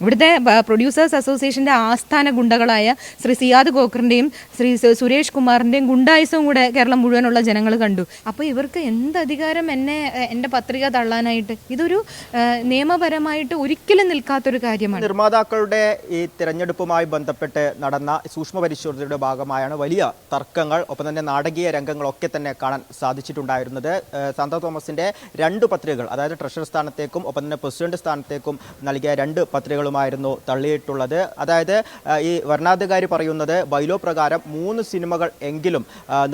ഇവിടുത്തെ പ്രൊഡ്യൂസേഴ്സ് അസോസിയേഷന്റെ ആസ്ഥാന ഗുണ്ടകളായ ശ്രീ സിയാദ് കോക്കറിന്റെയും ശ്രീ സുരേഷ് കുമാറിന്റെയും ഗുണ്ടായുസവും കൂടെ കേരളം മുഴുവനുള്ള ജനങ്ങൾ കണ്ടു. അപ്പോൾ ഇവർക്ക് എന്ത് അധികാരം എന്നെ എന്റെ പത്രിക തള്ളാനായിട്ട്? ഇതൊരു നിയമപരമായിട്ട് ഒരിക്കലും നിൽക്കാത്തൊരു കാര്യമാണ്. നിർമ്മാതാക്കളുടെ ഈ തിരഞ്ഞെടുപ്പുമായി ബന്ധപ്പെട്ട് നടന്ന സൂക്ഷ്മ പരിശോധനയുടെ ഭാഗമായാണ് വലിയ തർക്കങ്ങൾ ഒപ്പം തന്നെ നാടകീയ രംഗങ്ങളൊക്കെ തന്നെ കാണാൻ സാധിച്ചിട്ടുണ്ടായിരുന്നത്. സാന്ത തോമസിന്റെ രണ്ട് പത്രികകൾ അതായത് ട്രഷറർ സ്ഥാനത്തേക്കും ഒപ്പം തന്നെ പ്രസിഡന്റ് സ്ഥാനത്തേക്കും നൽകിയ രണ്ട് പത്രികകളുമായിരുന്നു തള്ളിയിട്ടുള്ളത്. അതായത് ഈ വരണാധികാരി പറയുന്നത് ബൈലോ പ്രകാരം മൂന്ന് സിനിമകൾ എങ്കിലും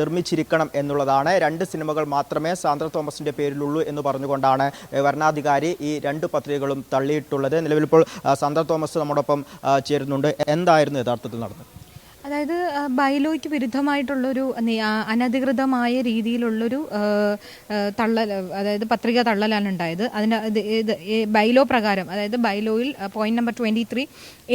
നിർമ്മിച്ചിരിക്കണം എന്നുള്ളതാണ്. രണ്ട് സിനിമകൾ മാത്രമേ സാന്ദ്ര തോമസിന്റെ പേരിലുള്ളൂ എന്ന് പറഞ്ഞുകൊണ്ടാണ് വരണാധികാരി ഈ രണ്ട് പത്രികകളും തള്ളിയിട്ടുള്ളത്. നിലവിലിപ്പോൾ സാന്ദ്ര തോമസ് നമ്മോടൊപ്പം ചേരുന്നുണ്ട്. എന്തായിരുന്നു യഥാർത്ഥത്തിൽ നടന്നത്? അതായത് ബൈലോയ്ക്ക് വിരുദ്ധമായിട്ടുള്ളൊരു അനധികൃതമായ രീതിയിലുള്ളൊരു തള്ളൽ അതായത് പത്രിക തള്ളലാണ് ഉണ്ടായത്. അതിന്റെ ഇത് ബൈലോ പ്രകാരം അതായത് ബൈലോയിൽ point number twenty three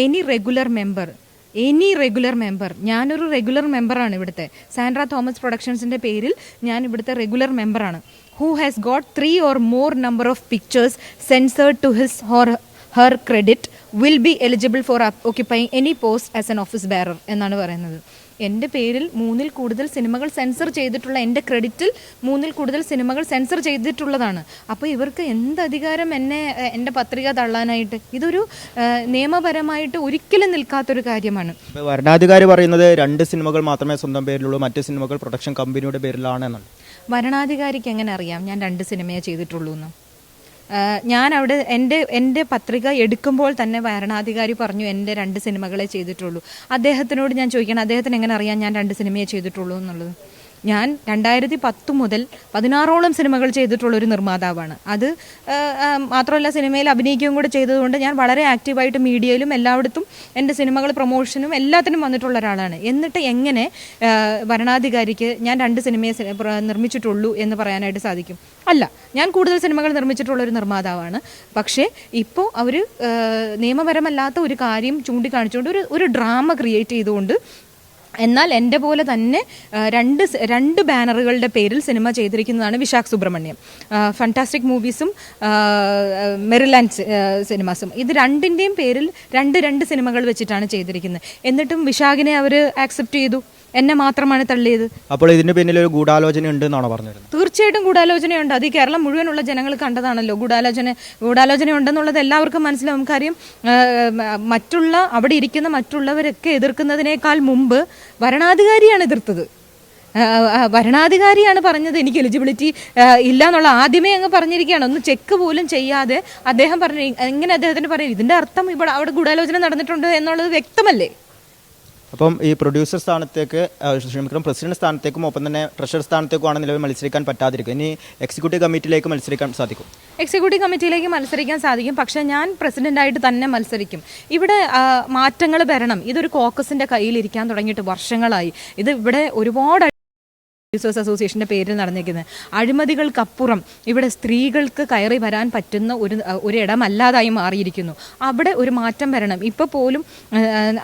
any regular member any regular member ഞാനൊരു റെഗുലർ മെമ്പറാണ് ഇവിടുത്തെ. സാൻഡ്ര തോമസ് പ്രൊഡക്ഷൻസിന്റെ പേരിൽ ഞാൻ ഇവിടുത്തെ റെഗുലർ മെമ്പറാണ് who has got three or more number of pictures censored to his or her credit will be eligible for occupying any post as an office bearer എന്നാണ് പറയുന്നത്. എന്റെ പേരിൽ മൂന്നിൽ കൂടുതൽ സിനിമകൾ സെൻസർ ചെയ്തിട്ടുള്ള എന്റെ ക്രെഡിറ്റിൽ മൂന്നിൽ കൂടുതൽ സിനിമകൾ സെൻസർ ചെയ്തിട്ടുള്ളതാണ്. അപ്പോൾ ഇവർക്ക് എന്ത് അധികാരം എന്നെ എന്റെ പത്രിക തള്ളാനായിട്ട്? ഇതൊരു നിയമപരമായിട്ട് ഒരിക്കലും നിൽക്കാത്തൊരു കാര്യമാണ്. ഭരണാധികാരി വരണാധികാരി പറയുന്നത് രണ്ട് സിനിമകൾ മാത്രമേ സ്വന്തം പേരിലുള്ളൂ മറ്റ് സിനിമകൾ പ്രൊഡക്ഷൻ കമ്പനിയുടെ പേരിലാണ് എന്നാണ്. വരണാധികാരിക്ക് എങ്ങനെ അറിയാം? ഞാൻ രണ്ട് സിനിമയെ ചെയ്തിട്ടുള്ളൂ എന്ന് ഞാൻ അവിടെ എന്റെ എന്റെ പത്രിക എടുക്കുമ്പോൾ തന്നെ ഭരണാധികാരി പറഞ്ഞു എന്റെ രണ്ട് സിനിമകളെ ചെയ്തിട്ടുള്ളൂ. അദ്ദേഹത്തിനോട് ഞാൻ ചോദിക്കണം അദ്ദേഹത്തിന് എങ്ങനെ അറിയാം ഞാൻ രണ്ട് സിനിമയെ ചെയ്തിട്ടുള്ളൂ എന്നുള്ളത്? ഞാൻ രണ്ടായിരത്തി പത്ത് മുതൽ പതിനാറോളം സിനിമകൾ ചെയ്തിട്ടുള്ള ഒരു നിർമ്മാതാവാണ്. അത് മാത്രമല്ല സിനിമയിൽ അഭിനയിക്കുകയും കൂടെ ചെയ്തതുകൊണ്ട് ഞാൻ വളരെ ആക്റ്റീവായിട്ട് മീഡിയയിലും എല്ലായിടത്തും എന്റെ സിനിമകൾ പ്രൊമോഷനും എല്ലാത്തിനും വന്നിട്ടുള്ള ഒരാളാണ്. എന്നിട്ട് എങ്ങനെ ഭരണാധികാരിക്ക് ഞാൻ രണ്ട് സിനിമയെ നിർമ്മിച്ചിട്ടുള്ളൂ എന്ന് പറയാനായിട്ട് സാധിക്കും? അല്ല ഞാൻ കൂടുതൽ സിനിമകൾ നിർമ്മിച്ചിട്ടുള്ള ഒരു നിർമ്മാതാവാണ്. പക്ഷേ ഇപ്പോൾ അവർ നിയമപരമല്ലാത്ത ഒരു കാര്യം ചൂണ്ടിക്കാണിച്ചുകൊണ്ട് ഒരു ഒരു ഡ്രാമ ക്രിയേറ്റ് ചെയ്തുകൊണ്ട് എന്നാൽ എന്റെ പോലെ തന്നെ രണ്ട് രണ്ട് ബാനറുകളുടെ പേരിൽ സിനിമ ചെയ്തിരിക്കുന്നതാണ് വിശാഖ് സുബ്രഹ്മണ്യം. ഫണ്ടാസ്റ്റിക് മൂവീസും മെറിലാൻഡ് സിനിമാസും ഇത് രണ്ടിന്റെയും പേരിൽ രണ്ട് രണ്ട് സിനിമകൾ വെച്ചിട്ടാണ് ചെയ്തിരിക്കുന്നത്. എന്നിട്ടും വിശാഖിനെ അവർ ആക്സെപ്റ്റ് ചെയ്തു. എന്നെ മാത്രമാണ് തള്ളിയത്. അപ്പോൾ ഇതിന് പിന്നിൽ ഒരു ഗൂഢാലോചന ഉണ്ട് എന്നാണ് പറഞ്ഞത് തീർച്ചയായിട്ടും ഗൂഢാലോചനയുണ്ട്. അത് ഈ കേരളം മുഴുവനുള്ള ജനങ്ങൾ കണ്ടതാണല്ലോ. ഗൂഢാലോചന ഗൂഢാലോചന ഉണ്ടെന്നുള്ളത് എല്ലാവർക്കും മനസ്സിലാവും. കാര്യം മറ്റുള്ള അവിടെ ഇരിക്കുന്ന മറ്റുള്ളവരൊക്കെ എതിർക്കുന്നതിനേക്കാൾ മുമ്പ് ഭരണാധികാരിയാണ് എതിർത്തത്. ഭരണാധികാരിയാണ് പറഞ്ഞത്. എനിക്ക് എലിജിബിലിറ്റി ഇല്ല എന്നുള്ള ആദ്യമേ അങ്ങ് പറഞ്ഞിരിക്കുകയാണ്. ഒന്ന് ചെക്ക് പോലും ചെയ്യാതെ അദ്ദേഹം പറഞ്ഞു എങ്ങനെ അദ്ദേഹത്തിന് പറയും. ഇതിന്റെ അർത്ഥം ഇവിടെ അവിടെ ഗൂഢാലോചന നടന്നിട്ടുണ്ട് എന്നുള്ളത് വ്യക്തമല്ലേ? അപ്പം ഈ പ്രൊഡ്യൂസർ സ്ഥാനത്തേക്ക് ക്ഷമിക്കണം പ്രസിഡന്റ് സ്ഥാനത്തേക്കും ഒപ്പം തന്നെ ട്രഷറർ സ്ഥാനത്തേക്കുമാണ് നിലവിൽ മത്സരിക്കാൻ പറ്റാതിരിക്കുക. ഇനി എക്സിക്യൂട്ടീവ് കമ്മിറ്റിയിലേക്ക് മത്സരിക്കാൻ സാധിക്കും. എക്സിക്യൂട്ടീവ് കമ്മിറ്റിയിലേക്ക് മത്സരിക്കാൻ സാധിക്കും. പക്ഷേ ഞാൻ പ്രസിഡന്റായിട്ട് തന്നെ മത്സരിക്കും. ഇവിടെ മാറ്റങ്ങൾ വരണം. ഇതൊരു കോക്കസിന്റെ കയ്യിലിരിക്കാൻ തുടങ്ങിയിട്ട് വർഷങ്ങളായി. ഇത് ഇവിടെ ഒരുപാട് പ്രൊഡ്യൂസേഴ്സ് അസോസിയേഷന്റെ പേരിൽ നടന്നിരിക്കുന്നത്. അഴിമതികൾക്കപ്പുറം ഇവിടെ സ്ത്രീകൾക്ക് കയറി വരാൻ പറ്റുന്ന ഒരു ഒരു ഇടമല്ലാതായി മാറിയിരിക്കുന്നു. അവിടെ ഒരു മാറ്റം വരണം. ഇപ്പോൾ പോലും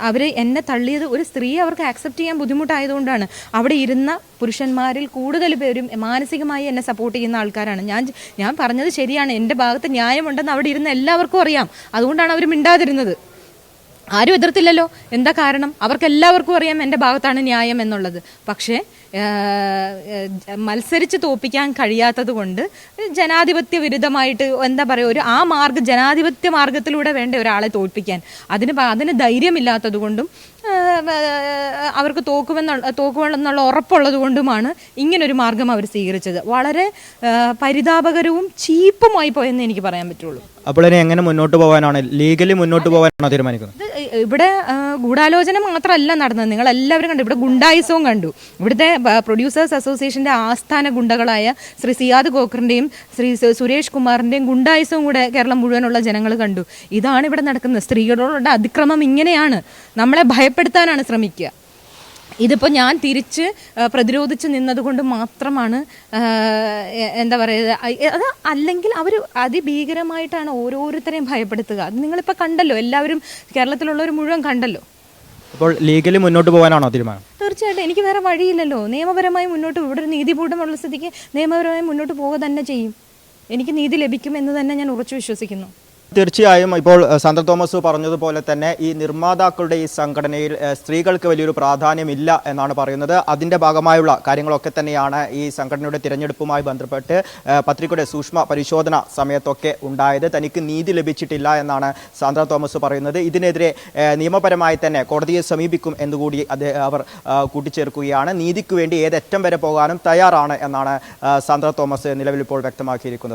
അവർ എന്നെ തള്ളിയത് ഒരു സ്ത്രീ അവർക്ക് ആക്സെപ്റ്റ് ചെയ്യാൻ ബുദ്ധിമുട്ടായതുകൊണ്ടാണ്. അവിടെ ഇരുന്ന പുരുഷന്മാരിൽ കൂടുതൽ പേരും മാനസികമായി എന്നെ സപ്പോർട്ട് ചെയ്യുന്ന ആൾക്കാരാണ്. ഞാൻ ഞാൻ പറഞ്ഞത് ശരിയാണ്. എന്റെ ഭാഗത്ത് ന്യായമുണ്ടെന്ന് അവിടെ ഇരുന്ന എല്ലാവർക്കും അറിയാം. അതുകൊണ്ടാണ് അവർ മിണ്ടാതിരുന്നത്. ആരും എതിർത്തില്ലല്ലോ. എന്താ കാരണം? അവർക്ക് എല്ലാവർക്കും അറിയാം എന്റെ ഭാഗത്താണ് ന്യായം എന്നുള്ളത്. പക്ഷേ മത്സരിച്ച് തോപ്പിക്കാൻ കഴിയാത്തത് കൊണ്ട് ജനാധിപത്യ വിരുദ്ധമായിട്ട് എന്താ പറയുക ഒരു ആ മാർഗ ജനാധിപത്യ മാർഗത്തിലൂടെ വേണ്ട ഒരാളെ തോൽപ്പിക്കാൻ. അതിന് അതിന് ധൈര്യമില്ലാത്തത് കൊണ്ടും അവർക്ക് തോക്കുമെന്നുള്ള തോക്കുമെന്നുള്ള ഉറപ്പുള്ളത് കൊണ്ടുമാണ് ഇങ്ങനൊരു മാർഗം അവർ സ്വീകരിച്ചത്. വളരെ പരിതാപകരവും ചീപ്പുമായി പോയെന്ന് എനിക്ക് പറയാൻ പറ്റുള്ളൂ. അപ്പോൾ ഇനി എങ്ങനെ മുന്നോട്ട് പോകാനാണ് ലീഗലി മുന്നോട്ട് പോകാനാണോ തീരുമാനിക്കുന്നത്? ഇവിടെ ഗൂഢാലോചന മാത്രമല്ല നടന്നത്. നിങ്ങൾ എല്ലാവരും കണ്ടു. ഇവിടെ ഗുണ്ടായുസവും കണ്ടു. ഇവിടുത്തെ പ്രൊഡ്യൂസേഴ്സ് അസോസിയേഷന്റെ ആസ്ഥാന ഗുണ്ടകളായ ശ്രീ സിയാദ് കോക്കറിന്റെയും ശ്രീ സുരേഷ് കുമാറിന്റെയും ഗുണ്ടായുസവും കൂടെ കേരളം മുഴുവനുള്ള ജനങ്ങൾ കണ്ടു. ഇതാണ് ഇവിടെ നടക്കുന്നത്. സ്ത്രീകളോടുള്ള അതിക്രമം ഇങ്ങനെയാണ്. നമ്മളെ ഭയപ്പെടുത്താനാണ് ശ്രമിക്കുക. ഇതിപ്പോൾ ഞാൻ തിരിച്ച് പ്രതിരോധിച്ച് നിന്നതുകൊണ്ട് മാത്രമാണ് എന്താ പറയുക അത് അല്ലെങ്കിൽ അവർ അതിഭീകരമായിട്ടാണ് ഓരോരുത്തരെയും ഭയപ്പെടുത്തുക. അത് നിങ്ങളിപ്പോൾ കണ്ടല്ലോ എല്ലാവരും കേരളത്തിലുള്ളവർ മുഴുവൻ കണ്ടല്ലോ. അപ്പോൾ ലീഗലി മുന്നോട്ട് പോകാനാണോ തീരുമാനം? തീർച്ചയായിട്ടും എനിക്ക് വേറെ വഴിയില്ലല്ലോ. നിയമപരമായി മുന്നോട്ട് ഇവിടെ ഒരു നീതിപൂഢമുള്ള സ്ഥിതിക്ക് നിയമപരമായി മുന്നോട്ട് പോവുക തന്നെ ചെയ്യും. എനിക്ക് നീതി ലഭിക്കും എന്ന് തന്നെ ഞാൻ ഉറച്ചു വിശ്വസിക്കുന്നു. തീർച്ചയായും ഇപ്പോൾ സാന്ദ്ര തോമസ് പറഞ്ഞതുപോലെ തന്നെ ഈ നിർമ്മാതാക്കളുടെ ഈ സംഘടനയിൽ സ്ത്രീകൾക്ക് വലിയൊരു പ്രാധാന്യമില്ല എന്നാണ് പറയുന്നത്. അതിന്റെ ഭാഗമായുള്ള കാര്യങ്ങളൊക്കെ തന്നെയാണ് ഈ സംഘടനയുടെ തിരഞ്ഞെടുപ്പുമായി ബന്ധപ്പെട്ട് പത്രികയുടെ സൂക്ഷ്മ പരിശോധന സമയത്തൊക്കെ ഉണ്ടായത്. തനിക്ക് നീതി ലഭിച്ചിട്ടില്ല എന്നാണ് സാന്ദ്ര തോമസ് പറയുന്നത്. ഇതിനെതിരെ നിയമപരമായി തന്നെ കോടതിയെ സമീപിക്കും എന്നുകൂടി അത് അവർ കൂട്ടിച്ചേർക്കുകയാണ്. നീതിക്ക് വേണ്ടി ഏതറ്റം വരെ പോകാനും തയ്യാറാണ് എന്നാണ് സാന്ദ്ര തോമസ് നിലവിൽ ഇപ്പോൾ വ്യക്തമാക്കിയിരിക്കുന്നത്.